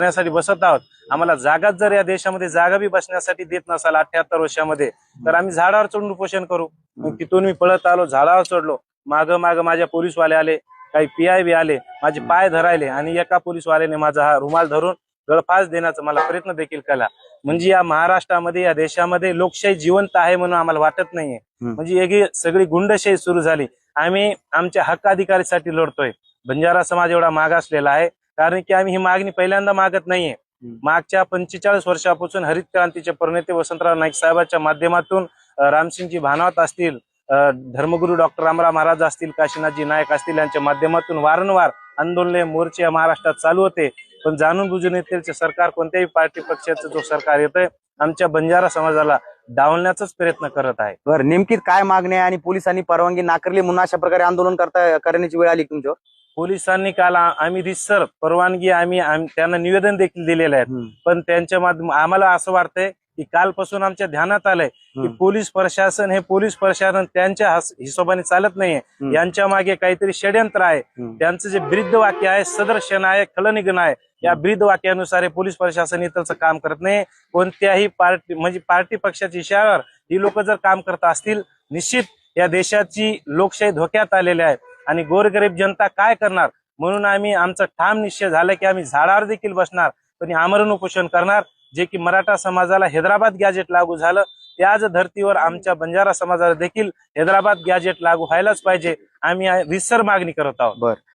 बसण्यासाठी बसत आहोत. आम्हाला जागाच जर या देशामध्ये जागा बी बसण्यासाठी देत नसाल अठ्याहत्तर वर्षामध्ये तर आम्ही झाडावर चढून उपोषण करू. मग तिथून मी पळत आलो झाडावर चढलो. माग माग माझ्या पोलीसवाले आले काही पीआय बी आले माझे पाय धरायले आणि एका पोलीसवाल्याने माझा हा रुमाल धरून गळफास देण्याचा मला प्रयत्न देखील केला. म्हणजे या महाराष्ट्रामध्ये या देशामध्ये लोकशाही जिवंत आहे म्हणून आम्हाला वाटत नाहीये. म्हणजे वेगळी सगळी गुंडशाही सुरू झाली. आम्ही आमच्या हक्क अधिकारीसाठी लढतोय. बंजारा समाज एवढा मागासलेला आहे. कारण की आम्ही ही मागणी पहिल्यांदा मागत नाहीये. मागच्या पंचेचाळीस वर्षापासून हरित क्रांतीचे प्रणेते वसंतराव नाईक साहेबांच्या माध्यमातून रामसिंगजी भानावत असतील धर्मगुरू डॉक्टर रामराव महाराज असतील काशीनाथजी नाईक असतील यांच्या माध्यमातून वारंवार आंदोलने मोर्चे महाराष्ट्रात चालू होते. पण जाणून बुजून येथील सरकार कोणत्याही पार्टी पक्षाचं जो सरकार येतंय आमच्या बंजारा समाजाला डावलण्याचाच प्रयत्न करत आहे. बरं नेमकी काय मागणी आहे आणि पोलिसांनी परवानगी नाकारली म्हणून अशा प्रकारे आंदोलन करता करण्याची वेळ आली तुमच्यावर? पोलिसांनी काल आम्ही रिसर परवानगी आम्ही आम- त्यांना निवेदन देखील दिलेले आहेत पण त्यांच्या माध्यम आम्हाला असं वाटतंय की कालपासून आमच्या ध्यानात आलंय की. पोलीस प्रशासन हे पोलीस प्रशासन त्यांच्या हिशोबाने चालत नाहीये. यांच्या मागे काहीतरी षड्यंत्र आहे. त्यांचं जे ब्रीद वाक्य आहे सदर्शन आहे खलनिग्न आहे या ब्रीद वाक्यानुसार हे पोलीस प्रशासन इथलचं काम करत नाही. कोणत्याही पार्टी म्हणजे पार्टी पक्षाच्या इशाऱ्यावर ही लोक जर काम करत असतील निश्चित या देशाची लोकशाही धोक्यात आलेली आहे. आणि गोरगरीब जनता काय करणार? म्हणून आम्ही आमचा ठाम निश्चय झाला की आम्ही झाडावर देखील बसणार. पण आमरण उपोषण करणार जे की मराठा समाजाला हैदराबाद गॅजेट लागू झालं. त्याच धर्तीवर आमच्या बंजारा समाजाला देखील हैदराबाद गॅजेट लागू व्हायलाच पाहिजे. आम्ही रिसर मागणी करत आहोत. बर.